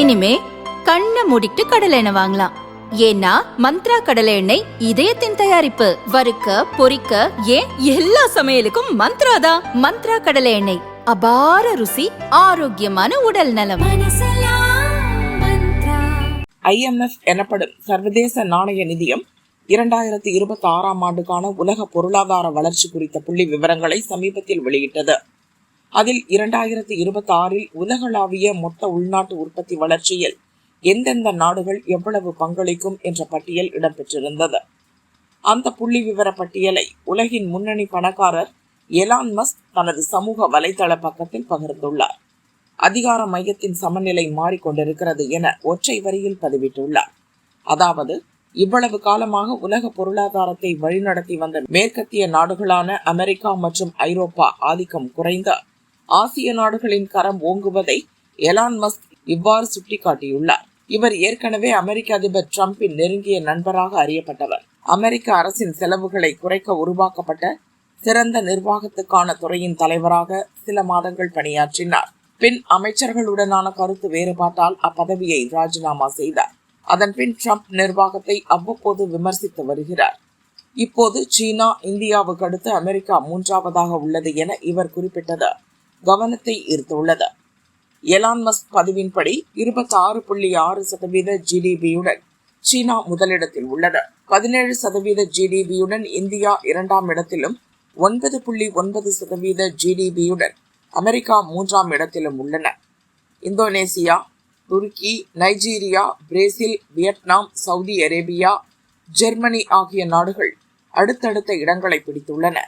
இனிமே கண்ணை மூடிட்டு கடலை எண்ணெய் வாங்கலாம். ஏன்னா மந்த்ரா கடலை எண்ணெய் இதயத்தின் தயாரிப்பு. வறுக்க பொரிக்க ஏன் எல்லா சமையலுக்கும் மந்த்ரா தான். மந்த்ரா கடலை எண்ணெய் அபார ருசி ஆரோக்கியமான உடல் நலம். ஐஎம்எஃப் எனப்படும் சர்வதேச நாணய நிதியம் இரண்டாயிரத்தி இருபத்தி ஆறாம் ஆண்டுக்கான உலக பொருளாதார வளர்ச்சி குறித்த புள்ளி விவரங்களை சமீபத்தில் வெளியிட்டது. அதில் இரண்டாயிரத்தி இருபத்தி ஆறில் உலகளாவிய மொத்த உள்நாட்டு உற்பத்தி வளர்ச்சியில் எந்தெந்த நாடுகள் எவ்வளவு பங்களிக்கும் என்ற பட்டியல் இடம்பெற்றிருந்தது. அந்த புள்ளி விவர பட்டியலை உலகின் முன்னணி பணக்காரர் எலான் மஸ்க் தனது சமூக வலைதள பக்கத்தில் பகிர்ந்துள்ளார். அதிகார மையத்தின் சமநிலை மாறிக்கொண்டிருக்கிறது என ஒற்றை வரியில் பதிவிட்டுள்ளார். அதாவது இவ்வளவு காலமாக உலக பொருளாதாரத்தை வழிநடத்தி வந்த மேற்கத்திய நாடுகளான அமெரிக்கா மற்றும் ஐரோப்பா ஆதிக்கம் குறைந்த ஆசிய நாடுகளின் கரம் ஓங்குவதை எலான் மஸ்க் இவ்வாறு சுட்டிக்காட்டியுள்ளார். இவர் ஏற்கனவே அமெரிக்க அதிபர் டிரம்பின் நெருங்கிய நண்பராக அறியப்பட்டவர். அமெரிக்க அரசின் செலவுகளை குறைக்க உருவாக்கப்பட்ட சிறந்த நிர்வாகத்துக்கான துறையின் தலைவராக சில மாதங்கள் பணியாற்றினார். பின் அமைச்சர்களுடனான கருத்து வேறுபாட்டால் அப்பதவியை ராஜினாமா செய்தார். அதன்பின் டிரம்ப் ட்ரம்ப் நிர்வாகத்தை அவ்வப்போது விமர்சித்து வருகிறார். இப்போது சீனா இந்தியாவுக்கு அடுத்து அமெரிக்கா மூன்றாவதாக உள்ளது என இவர் குறிப்பிட்டது. கவனத்தை ஈர்த்துள்ளது. எலான் மஸ்க் பதிவின்படி இருபத்தி ஆறு புள்ளி ஆறு சதவீத ஜிடிபியுடன் சீனா முதலிடத்தில் உள்ளது. பதினேழு சதவீத ஜிடிபியுடன் இந்தியா இரண்டாம் இடத்திலும் ஒன்பது புள்ளி ஒன்பது சதவீத ஜிடிபியுடன் அமெரிக்கா மூன்றாம் இடத்திலும் உள்ளன. இந்தோனேசியா துருக்கி Nigeria Brazil Vietnam Saudi Arabia Germany ஆகிய நாடுகள் அடுத்தடுத்த இடங்களை பிடித்துள்ளன.